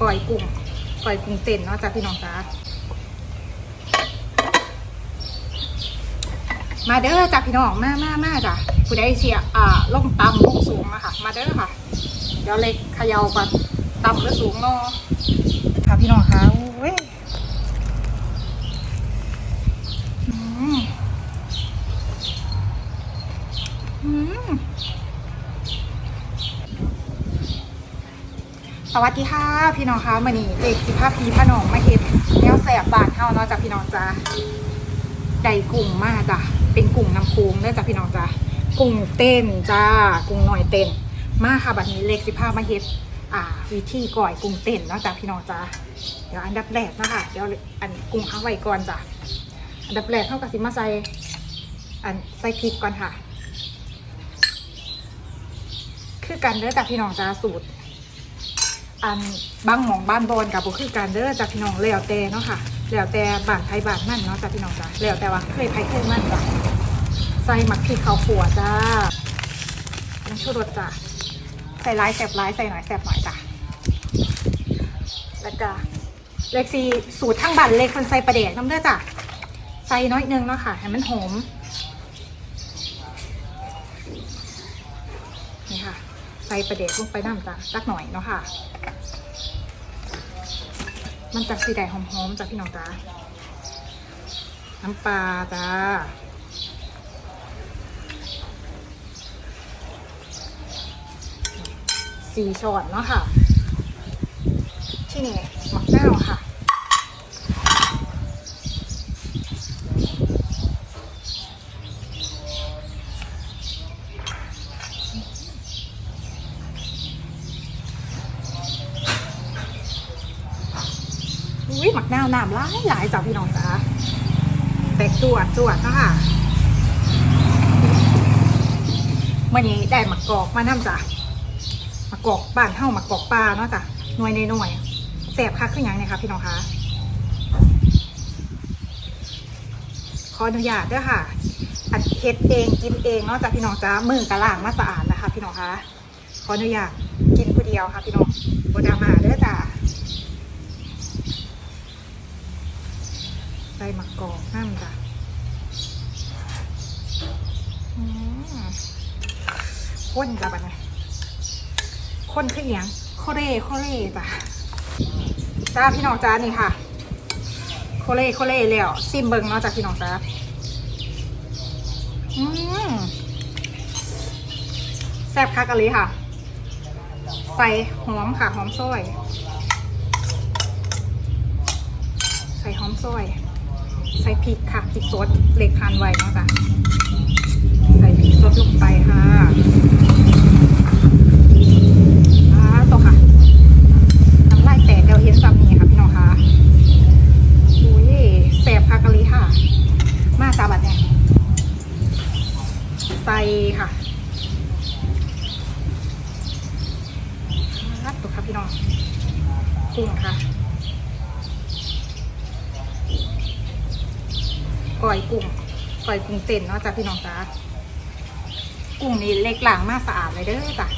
ก่อยกุ้งก่อยกุ้งเต้นเนาะจ้ะพี่น้องจ้ามาเด้อจ้ะพี่น้องมามามาจ้ะผู้ใดเชียอ่าล่มต่ำลงสูงอะค่ะมาเด้อค่ะ เดี๋ยวเล็กขย่าก่อนต่ำหรือสูงเนาะค่ะพี่น้องคะโอ้ยอืมอืม สวัสดีค่ะพี่น้องคะมานี่เด็กสิภาพพีพระน้องมาเห็ดแนวแสบบานเฮาเนาะจ้ะพี่น้องจ้าได้กุ้งมากจ้ะเป็นกุ้งน้ำโค้งเด้จ้ะพี่น้องจ้ากุ้งเต้นจ้ากุ้งหน่อยเต้น มาค่ะบัดนี้เล็กสิภาพมาเฮ็ดอ่า วิธีก่อยกุ้งเต้นเนาะจ้ะพี่น้องจ้าเดี๋ยวอันดับแรกนะคะเดี๋ยวอันกุ้งข้าไว้ก่อนจ้ะอันดับแรกเท่ากับสิมาใส่อันใส่พริกก่อนค่ะ คือกันเด้อจ้ะพี่น้องจ้าสูตร อันบางหมองบ้านบอนกับบุคือการเด้อจากพี่น้องแล้วแต่เนาะค่ะแล้วแต่บาทไทยบาทนั่นเนาะจากพี่น้องจ้าแล้วแต่ว่าเคยไทยเคยมั่นจ้ะใส่หมักพริกข้าวขัวจ้าน้ำชูรสจ้ะใส่ร้ายแสบร้ายใส่หน่อยแสบหน่อยจ้ะแล้วก็เล็กซีสูตรทั้งบันเล็กคนใส่ประเดกน้ำเด้อจ้ะใส่น้อยนึงเนาะค่ะให้มันหอมนี่ค่ะ ใส่ประเดกลงไปน้ำจ้ะสักหน่อยเนาะค่ะ มันจากสีแดงหอมๆจากพี่น้องจ้าน้ำปลาจ้าสี่ช้อนเนาะค่ะ ที่นี่หมักนาวค่ะ อุ้ยหมักนาวน้ำหลายหลายจ้ะพี่น้องจ้าแตกจวดจวดเนาะค่ะมื่อนี้ได้หมักกอกมาน้ำจ้ะหมักกอกบ้านเฮ้าหมักกอกปลาเนาะจ้ะหน่วยในหน่วยแสบคักขึ้นยังเนี่ยค่ะพี่น้องคะขออนุญาตด้วยค่ะอัดเฮ็ดเองกินเองเนาะจ้ะพี่น้องจ้ามือกระล่างมาสะอาดนะคะ พี่น้องคะขออนุญาตกินผู้เดียวค่ะ พี่น้องโบดามาเด้อจ้า ใส่หมักกอกน้ำจ้ะอืม ข้นจ้ะบัดนี้ข้นขึ้นอหย่างโคเร่โคเร่จ้ะจ้าพี่น้องจ้านี่ค่ะโคเร่โคเร่แล้วซิมเบิงเนาะจ้ะพี่น้องจ้าอืมแซ่บคักอะลยค่ะ ใส่หอมค่ะหอมซอยใส่หอมซอย ใส่พริกค่ะพริกสดเล็กทานไว้เนาะจ้ะใส่พริกสดลงไปค่ะอ่าต่อค่ะน้ำลายแตกเดี๋ยวเห็นซ้ำนี่ค่ะพี่น้องค่ะอุ้ย แสบค่ะกะลีค่ะ มาจ้าบัดเนี่ยใส่ค่ะรัดตัวค่ะพี่น้องกุ้งค่ะก่อยกุ้งก่อยกุ้งเต้นเนาะจ้ะพี่น้องจ้ากุ้งนี่เล็กหลางมากสะอาดเลยเด้อจ้ะ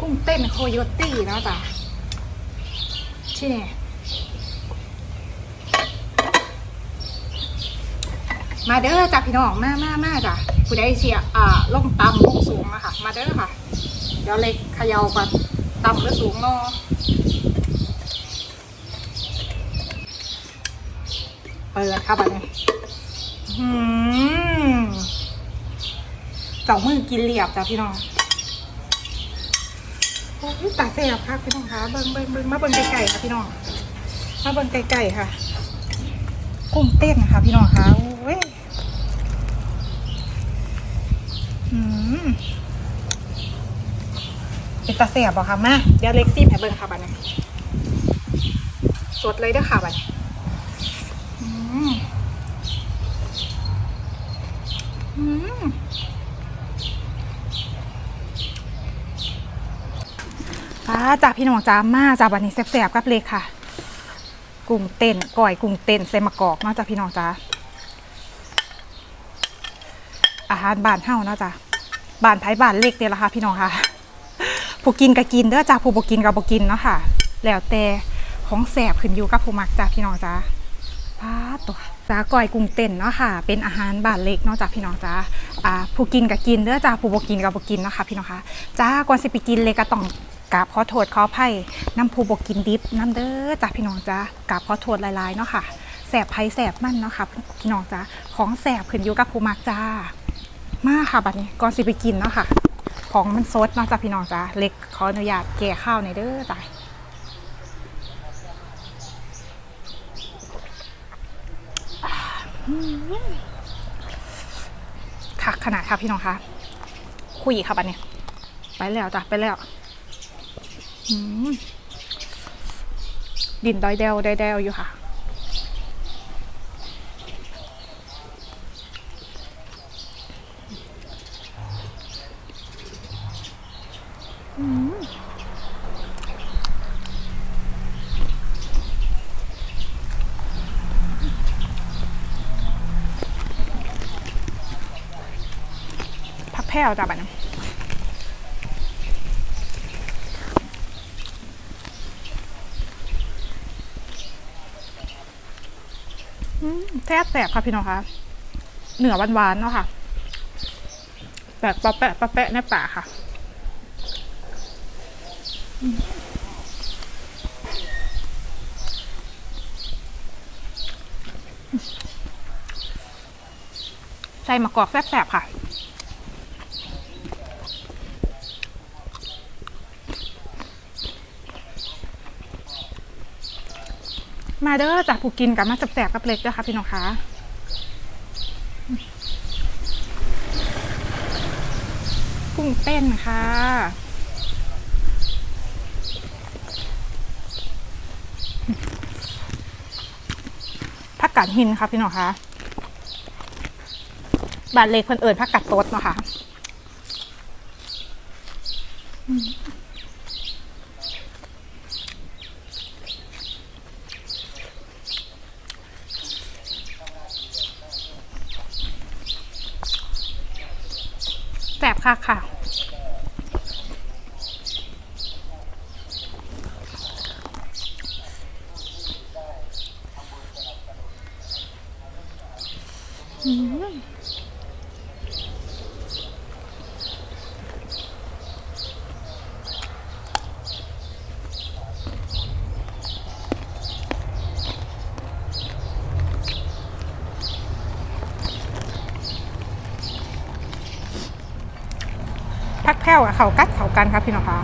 กุ้งเต้นโคโยตี้นะจ้ะที่นี่มาเด้อจ้ะพี่น้องมามามาจ้ะผู้ใดเชียอ่าล่มตำลงสูงอะค่ะมาเด้อค่ะ เดี๋ยวเล็กเขย่าก่อนต่ำหรือสูงเนาะเปิดครับอันนี้หืมเจ้ามือกินเหลียบจ้ะพี่น้อง โอ้ยตาแสบครับพี่น้องคะเบิ้งเบิ้งเบิ้งมาเบิ้งไก่ๆค่ะพี่น้องมาเบิ้งไก่ๆค่ะ กุ้งเต้นค่ะ พี่น้องคะโอ้ยอืมเป็นตาเสียบบอค่ะมาเดี๋ยวเล็กซี่แผ่เบิ้งค่ะบัดนี้สดเลยเด้อค่ะบัดอืมอืมป้า จากพี่น้องจ้ามาจากบัดนี้แซ่บๆกับเล็กค่ะ กุ้งเต้นก่อยกุ้งเต้นใส่มะกอกเนาะจากพี่น้องจ้าอาหารบ้านเฮาเนาะจ้ะบ้านไผบ้านเล็กเนี่ยละค่ะ พี่น้องค่ะผู้กินก็กินเด้อจ้าผู้บ่กินก็บ่กินเนาะค่ะ แล้วแต่ของแสบขึ้นอยู่กับผู้มักจ้าพี่น้องจ้าป้าตัวจ้าก้อยกุ้งเต้นเนาะค่ะ เป็นอาหารบ้านเล็กเนาะจ้าพี่น้องจ้าอ่าผู้กินก็กินเด้อจ้าผู้บ่กินก็บ่กินเนาะค่ะพี่น้องค่ะจ้าก่อนสิไปกินเลยก็ต้อง กราบขอโทษขออภัยน้ำผู้บ่กินดิบน้ำเด้อจ้าพี่น้องจ้ากราบขอโทษหลายๆเนาะค่ะแสบไผแสบมันเนาะค่ะพี่น้องจ้าของแสบขึ้นอยู่กับผู้มักจ้า มาค่ะบัดนี้ก่อนสิไปกินเนาะค่ะ ของมันซดเนาะจ้ะพี่น้องจ้ะเล็กขออนุญาตแก่ข้าวในอยเด้อจ้ะคักขนาดค่ะพี่น้องคะคุยค่ะบัดนี้ไปแล้วจ้ะไปแล้ว ดินดอยเดวดอยเดวอยู่ค่ะพักแพ้วจ้ะบัดนี้ แซ่บแสบค่ะพี่น้องคะเหนือหวานๆเนาะค่ะแปลกปะแปะปะแปะในปากค่ะใส่มะกอกแซ่บๆค่ะ มาเด้อจากผู้กินกับมาแซ่บกับเล็กเด้อค่ะพี่น้องคะกุ้งเต้นค่ะผักกาดหินค่ะพี่น้องคะบาดเล็กเพิ่นเอิญผักกาดตดเนาะค่ะ แสบค่ะค่ะ พักแพ้วกับเขากัดเขากันครับพี่น้องคะ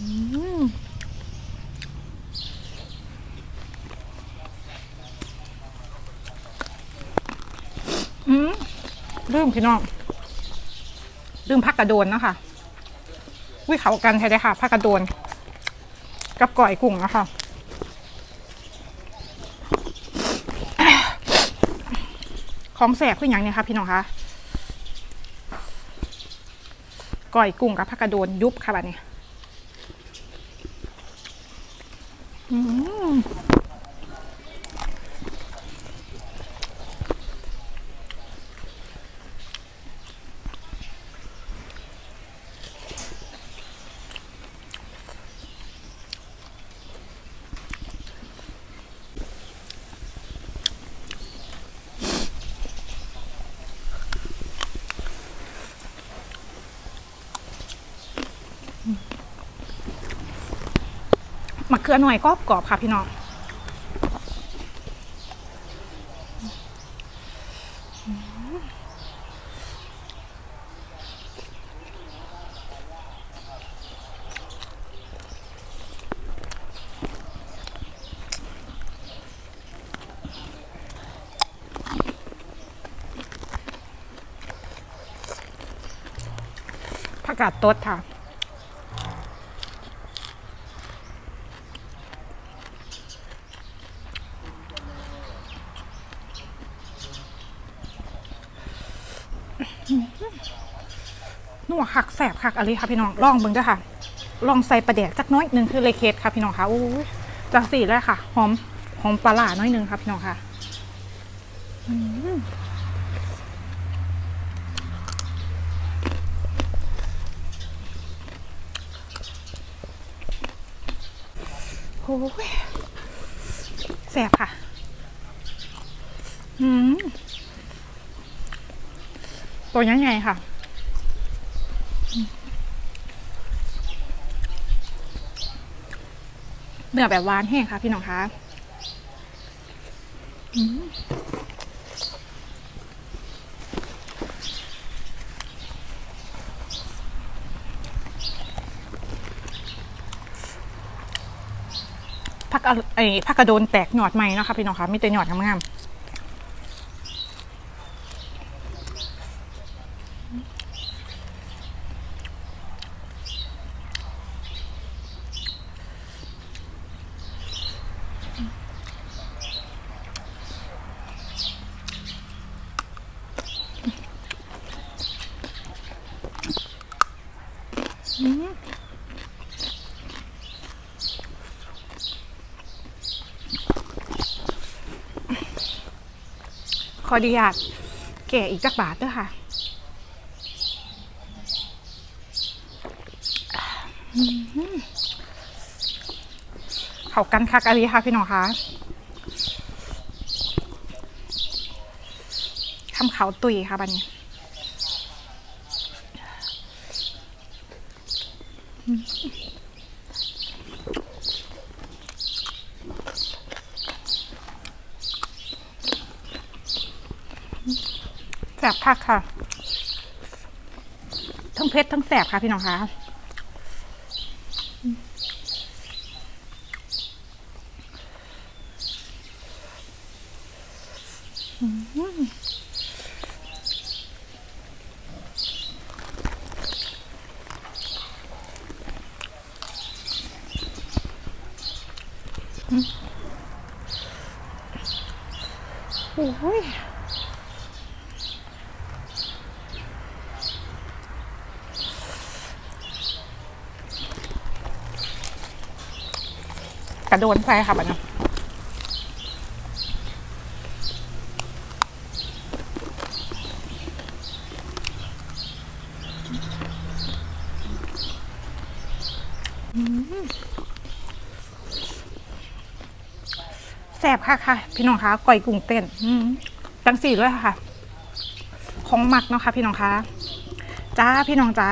อืมอืมลืมพี่น้องลืมพักกระโดนนะคะวิเขากันใช่ไหมค่ะพักกระโดน กับก่อยกุ้งนะคะ ของแสบคืออย่างเนี้ค่ะพี่น้องคะก่อยกุ้งกับผักกระโดนยุบค่ะแบบนี้ มะเขือหน่อยกรอบกรอบๆค่ะพี่น้องผักกาดตดค่ะ นัวคักแสบคักอะไรค่ะพี่น้องลองเบิ่งด้อค่ะ ลองใส่ประเดกจักน้อยหนึ่งคือเลยเคสค่ะพี่น้องค่ะอู้จังสี่เลยค่ะหอมหอมปลาหล่าน้อยหนึ่งค่ะพี่น้องค่ะอืมโอ้ยแสบค่ะ อืมตัวยังไงค่ะ เนื้อแบบหวานแห้งค่ะพี่น้องคะพักอะไอ้ผักกระโดนแตกหยอดใหม่นะคะพี่น้องคะมีแต่หยอดงามๆ ข ออนุญาตแก่อีกจักบาทด้วยค่ะเขากันคักอะไรค่ะพี่น้องคะทำเขาตุยค่ะบันนี้ สบคักค่ะ ทั้งเผ็ดทั้งแสบค่ะพี่น้องคะอืมโอ้ย กระโดนใส่ค่ะบัดนี้อืมแสบค่ะค่ะ พี่น้องคะก่อยกุ้งเต้นจังสี่ด้วยค่ะ ของหมักเนาะค่ะ พี่น้องคะจ้าพี่น้องจ้า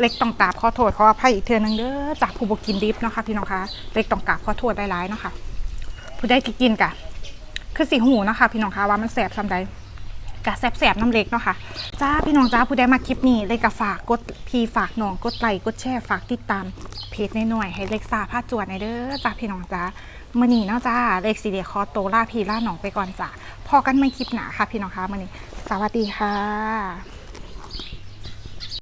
เล็กต้องกราบขอโทษขออภัยอีกเทือนึงเด้อจากผู้บกินดิบเนาะค่ะพี่น้องคะเล็กต้องกราบขอโทษได้ร้ายๆเนาะค่ะผู้ได้ที่กินกะคือสีหูเนาะค่ะพี่น้องคะว่ามันแสบซ้ำใดกะแสบๆน้ำเล็กเนาะค่ะจ้าพี่น้องจ้าผู้ได้มาคลิปนี้เลยกะฝากกดพีฝากน้องกดไลค์กดแชร์ฝากติดตามเพจในหน่วยให้เล็กซาผ้าจวดในเด้อจ้าพี่น้องจ้ามื่อนี้เนาะจ้าเล็กสีเดียคอโตล่าพีล่าหนองไปก่อนจ้าพอกันไม่คลิปหนาค่ะพี่น้องคะมื่อนี้สวัสดีค่ะ